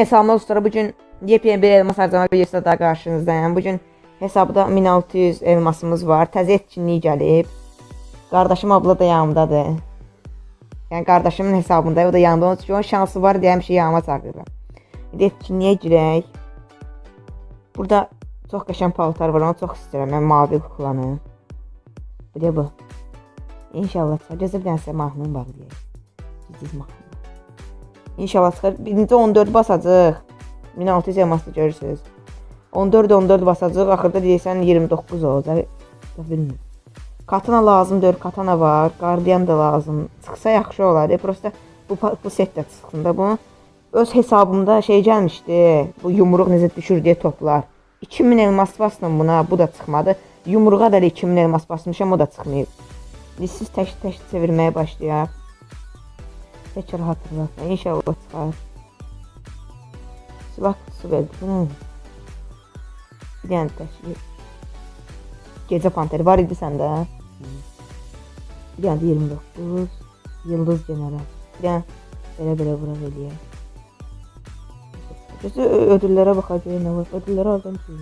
Hesabımda dostlar bugün yepyeni bir elmas harcama videosuyla daha karşınızdayım. Bugün hesabda 1600 elmasımız var. Təzə etkinliği gəlib. Qardaşım abla da yanımdadır. Yəni qardaşımın hesabında o da yanımda. Onun üçün şansı var deyə həmişə yanıma çağırıram. İndi etkinliyə girək. Burada çox qəşəng paltar var. Onu çox istəyirəm. Mavi kuklanı. Bu da bu. İnşallah çıxar. Gözə bir dənə mahnını bağlayaq. Ciz mahnı. İnşallah çıxar. Birinci 14 basacaq. 1600 elmaslı görürsünüz. 14 14 basacaq. Axırda deyirsən 29 olacaq. Bilmirəm. Katana lazım 4 katana var. Guardian da lazım. Çıxsa yaxşı olar. E, prosta bu bu set də çıxsın da bunu. Öz hesabımda şey gəlmişdi. Bu yumruq necə düşür deyə toplar. 2000 elmas basdım buna. Bu da çıxmadı. Yumruğa da 2000 elmas basmışam. O da çıxmayıb. Siz tək-tək çevirməyə başlayaq. Tekrar hatırlatma. İnşallah çıxar. Silah kutusu verdi. Bir dənə təşkil. Gecə panteri var idi səndə. Bir dənə də 29. Yıldız general. Bir dənə belə-belə vura eləyək. Gözü ödüllərə baxacaq nə var. Aldım ki.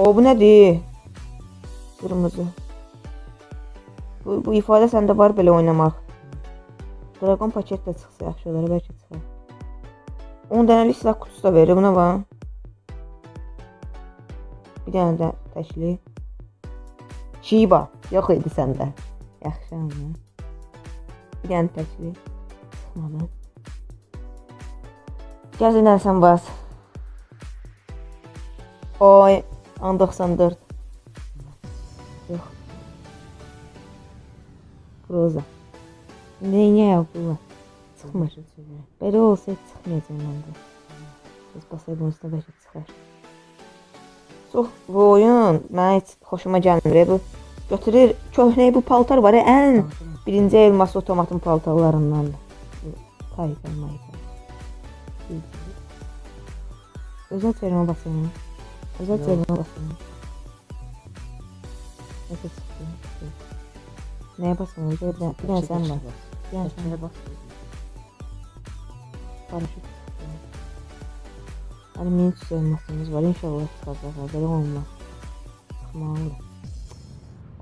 O bu nədir? Qırmızı. Bu, bu ifadə səndə var belə oynamaq. Dragon paket də çıxsa yaxşı olar, bəlkə çıxar. 10 dənəlik silah kutusu da verir, buna bax. Bir dənə də təkli. Shiba yox idi səndə. Yaxşı amma. Bir dənə təkli. Çıxmadı. Gəzindən sən bas. Oy, 94. Yox. Roza. Neyə bu? Çıxmır. Belə olsa heç çıxmayacaq məndə. Biz basaydım üstünə bəlkə çıxar. Çox bu oyun mənə heç xoşuma gəlmir. Bu götürür köhnə bu paltar var ən birinci elmas otomatın paltarlarından. Tayfa mayfa. Özel çevirmə basayım. Yox. çevirmə basayım. Nəsə çıxdı. Nəyə basayım? Bir dənə, bir dənə sən bas. Bir bas. Paraşüt çıxdı. Hani min elmasımız var. İnşallah çıxacaq. Belə olmaz. Çıxmalı.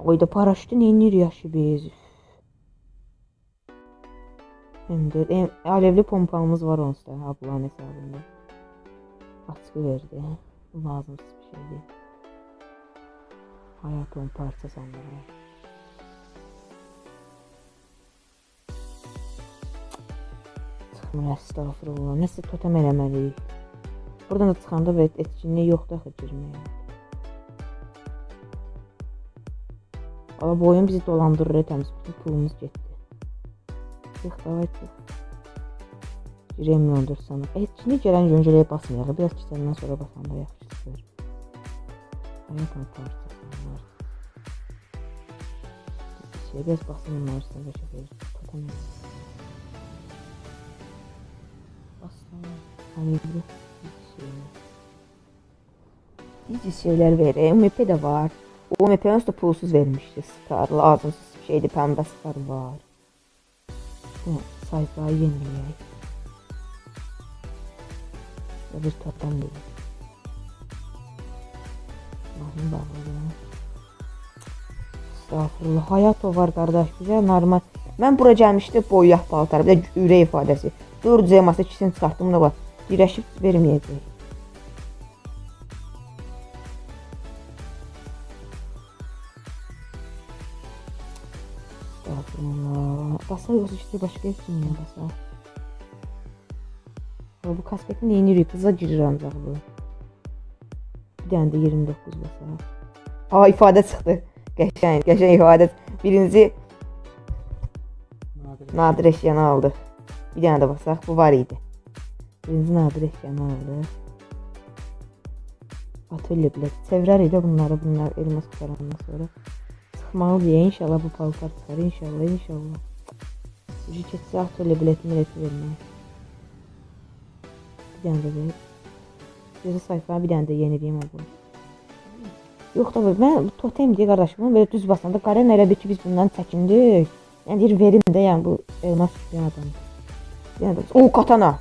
Oyda paraşütü neynir yaşı biz? Hem de alevli pompamız var onsuz da ablanın hesabında. Açığı verdi. Lazımsız bir şey değil. Hayatın parça sanırım. Çıxmır estağfurullah. Nəsə totem eləməliyik. Buradan da çıxanda və etkinlik yoxdur axı girməyə. Valla bu oyun bizi dolandırır etəmiz. Bütün pulumuz getdi. Çıx, davay çıx. Giremiyor sana. Etkinlik gələn göncəliyə basmayaq. Biraz keçəndən sonra basanda yaxşı Hayatın parçası var. Şey, biraz basın numarasını da verir. Totem elə. Aslan. Hayırlı. Şey. Dizi şeyler verir. MP de var. O MP nasıl pulsuz vermişti. Star lazımsız bir şeydi. Pembe star var. Bu sayfayı yenileyek. Ya bir totem Allah'ım bağladım. Estağfurullah. Hayat o var kardeş. Güzel normal. Ben bura gelmişti boyah paltar. Bir de ürək ifadəsi. 4 zeması ikisini çıxartdım da bak. Birləşib verməyəcək. Basar yoksa işte başka hepsini ya basar. Ha, bu kasketin yeni yürüyüp hıza girir ancak bu. Bir de 29 basar. Aa ifade çıktı. Geçen, geçen ifade. Birinci nadir eşyanı aldı. Bir tane de basak. Bu var idi. Birinci nadir eşyanı aldı. Atölye bilet. Sevrar idi bunları bunlar elmas kurtarandan sonra. Çıxmalı deyə inşallah bu paltar çıxar. İnşallah, inşallah. Ucu keçsə atölye bileti mileti verməyə. Bir dənə də ver. Gözə sayfanı bir dənə də yeniləyim bu. Yox da mən bu totem deyə qardaşım belə düz basanda Qaren elə bir ki biz bundan çəkindik. Yəni deyir verin də yəni bu elmas bir adam. Yəni o katana.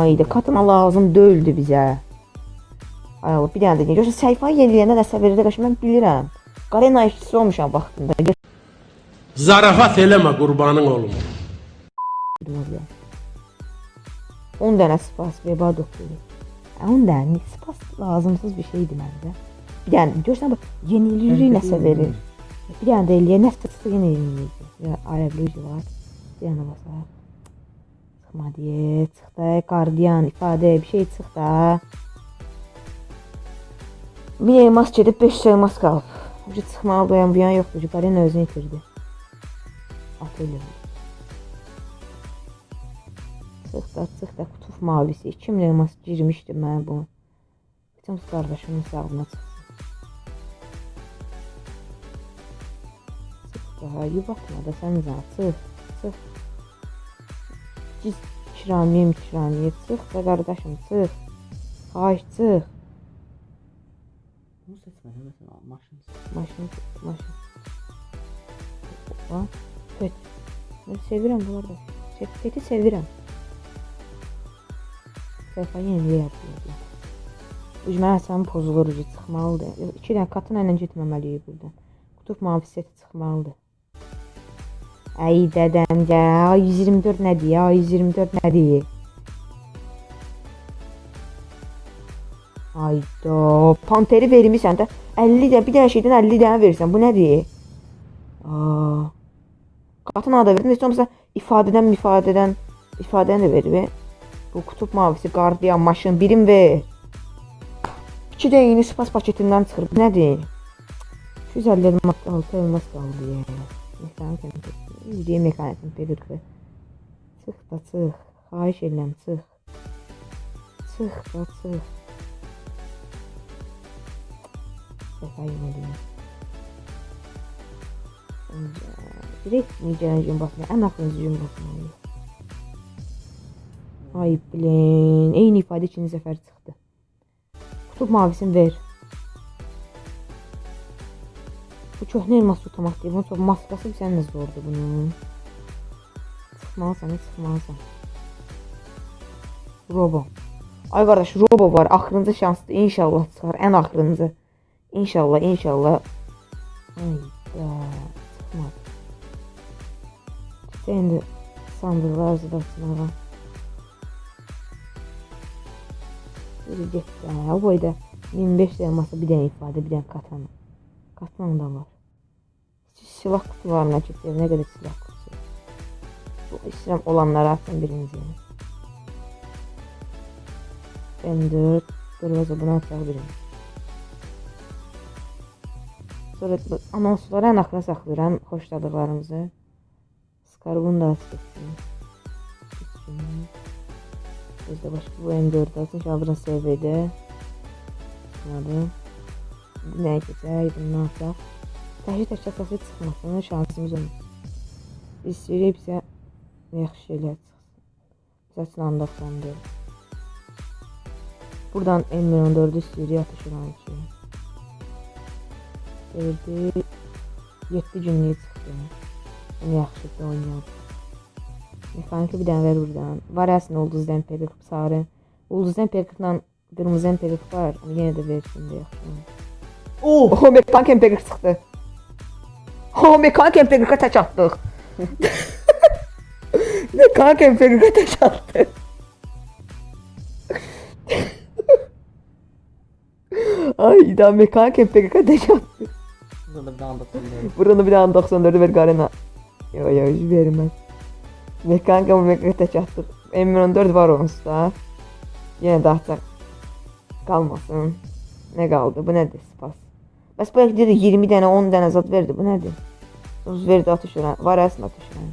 Ayda katana lazım deyildi bizə. Ay Allah bir dənə də deyir. Görsən səhifəni yeniləyəndə nəsə verir də qardaşım mən bilirəm. Qarena işçisi olmuşam vaxtında. Zarafat eləmə qurbanın olum. Gördüm orada. 10 dənə spas və badok 10 dənə spas lazımsız bir şeydi məndə. Bir dənə görsən bax yenilirik nəsə verir. Bir dənə də eləyə nəsə çıxsa yenə yeniləyir. Ya ayabluji var. Bir dənə basar. Çıxma deyə, çıx da, qardiyan, ifadə, bir şey çıx da. Bir elmas gedib 5 elmas qalıb. Bu çıxmalı bu yan bu yan yoxdur. Qarena özünü itirdi. At çıx da kutuf mavisi. 2000 elmas girmişdi mən bu. Bütün qardaşımın hesabına çıxsın. Çıx da, yubatma da sən zən, çıx, çıx. Giz kiramiyim kiramiyə, çıx da qardaşım, çıx. Xahiş, çıx. Bunu seçmədim məsələn maşın. Maşın, maşın. Lan, pet. Ben sevirəm bunları da. Se- Peti sevirəm. Səhifə yenilə yapıyor. Ucmə həsən pozulur ucu çıxmalıdır. Yox, İki dənə katına ilə getməməliyik buradan. Qutub mavi seti çıxmalıdır. Ay dədəm ya, ay 124 nədir ya, ay 124 nədir? Ayda, panteri vermisən də 50 də bir dənə şeydən 50 dənə verirsən. Bu nədir? Aa. Qatına da verdim. Heç olmasa ifadədən, ifadədən, ifadəni də verir. Bu kutub mavisi, qardiyan, maşın birim ver. İki də yeni spas paketindən çıxır. Bu nədir? 250 elmas qaldı, elmas qaldı ya. Mekanik əlində. Yürüyə mekanikin pedirqi. Çıx da çıx. Xahiş edirəm, çıx. Çıx da çıx. Səfə yemeliyim. Direkt necə gün basmaya, ən axırıncı gün basmalıyım. Ay bilin, eyni ifadə ikinci səfər çıxdı. Kutub mavisini ver. Bu köhnə elmas tutamaq deyil, bunun çox maskası bir sənə zordur bunun. Çıxmalısan, çıxmalısan. Robo. Ay qardaş, Robo var, axırıncı şansdır, inşallah çıxar, ən axırıncı. İnşallah, inşallah. Ayda, çıxmadı. Şimdi sandıqlar zıdasına. Bir get ya, o boyda 1500 elması bir dənə ifadə, bir dənə katana. Katana da var. Silah kutularına keçir, nə qədər silah kutusu. Bu istəyirəm olanları açsın birinci. M4, qırmızı bunu açaq birinci. Sonra anonsları ən axıra saxlayıram, xoşladıqlarımızı. Skarbunu da açdım. Bizdə başqa bu M4 açın, şabırın SV'də. Anladım. Nəyə keçək, bundan açaq. Təşkil təşkil səsi çıxmasın, şansımız olmasın. Biz istəyirik bizə yaxşı şeylər çıxsın. Bizə üçün 94. Buradan M14'ü istəyirik atış olan üçün. Verdi. 7 günlük çıxdı. Yəni yaxşıdır oynayaq. Mexaniki bir dənə ver buradan. Var əslində ulduz MP40 sarı. Ulduz MP40-la qırmızı MP40 var. Amma yenə də versin də yaxşı. Oh! O mekanik MP40 çıxdı. O mekanik MP40-a tək atdıq. mekanik MP40-a tək atdıq. Ay da mekanik MP40'a tək atdıq. Burada bir anda söylüyorum. Buradan da bir dənə 94'ü ver Qarena. Yo yo hiç vermez. Mekanika bu mekanika çattık. M14 var onsuz da. Yine de atacak. Kalmasın. Ne kaldı? Bu nedir? Spas. Bas belki dedi 20 tane 10 tane zat verdi. Bu nedir? 30 verdi atış öğren. Var aslında atış öğren.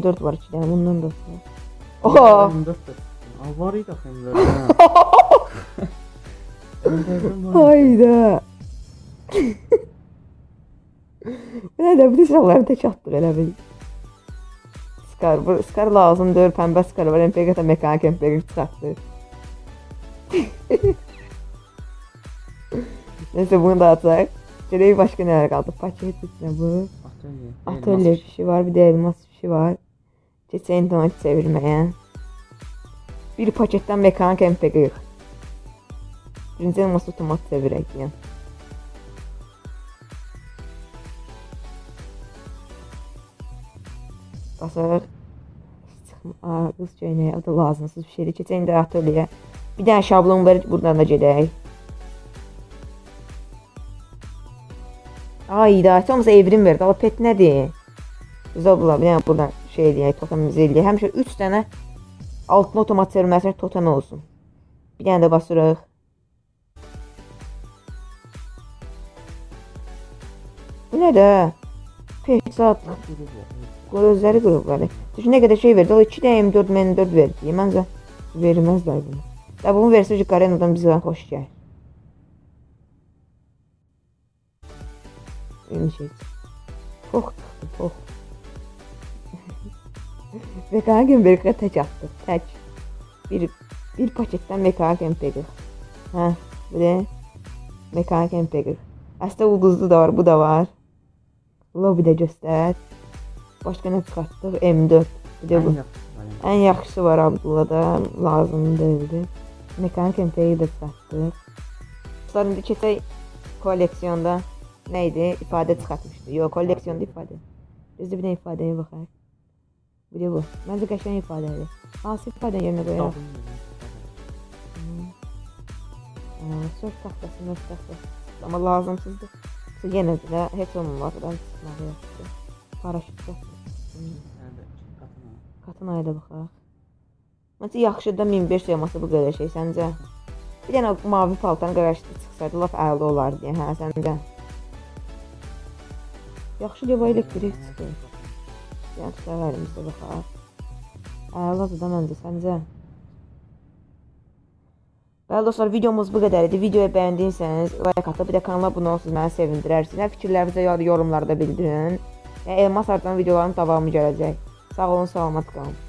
M4 var iki tane bundan da var. Oha! M4 de var idi axı M4. ha. M4 var. Hayda. Bu nədir? Bu silahları tək atdıq elə bil. Scar, bu Scar lazım deyil, pəmbə Scar var, MPG-də mekanik MPG çıxartdı. Neyse bunu da atsak. Şöyle başka neler kaldı? Paket ne bu? Atölye. Atölye bir şey var. Bir de elmas bir şey var. Geçen donat çevirmeye. Bir paketten mekan kempe qıyıq. Birinci elması tomat çevirək Basarıq. Aa, qız köynəyi o da lazımsız bir şeydir. Keçən də atölyeyə. Bir dənə şablon var, buradan da gedək. Ay da, olmasa evrim verdi. Ama pet nədir? Biz abla bir dənə buradan şey eləyək, totemimizi eləyək. Həmişə 3 dənə altına otomat çevirməsinə totem olsun. Bir dənə də basırıq. Bu nə də? Peçat. Gözləri qırıqları. Düşün nə qədər şey verdi. O 2 dənə M4 M4 verdi. Məncə verməzlər bunu. Da bunu versə Jikareno'dan bizə xoş gəlir. Öyle şey. Pox çıxdı, pox. VK Gemberg'e tek attık, tek. Bir, bir paketten VK Gemberg. Ha, bir de VK Gemberg. Aslında ulduzlu da var, bu da var. Lobby'de göster. Başka ne çıkarttık? M4. Bir de bu. En yaxşısı var Abdullah'da. Lazım değildi. Mekanik empeyi de çıkarttık. Sonra indi keçək koleksiyonda neydi? İfadə çıxartmışdı. Yox, koleksiyonda ifadə. Biz də bir dənə ifadəyə baxaq. Bir də bu. Məncə qəşəng ifadədir. Hansı ifadə yerinə qoyaraq? Sörf taxtası, mörf taxtası. Amma lazımsızdır. Yenə də heç olmamalıdan çıxmalı yaxşıdır. Paraşüt taxtası. Qatın ayda baxaq. Məncə yaxşıdır da 1500 yaması bu qədər şey səncə? Bir dənə mavi paltarın qarşısında çıxsaydı lap əla olardı, hə, səncə? Yaxşı leva elektrik çıxır. Yəni severimizdə baxaq. Əladır da məncə, səncə? Bəli dostlar, videomuz bu qədər idi. Videoyu bəyəndiyseniz like atıb, bir də kanala abunə olsanız məni sevindirərsiniz. Nə fikirlərinizi yorumlarda bildirin. Elmas artan videoların davamı gələcək. Sağ olun, salamat qalın.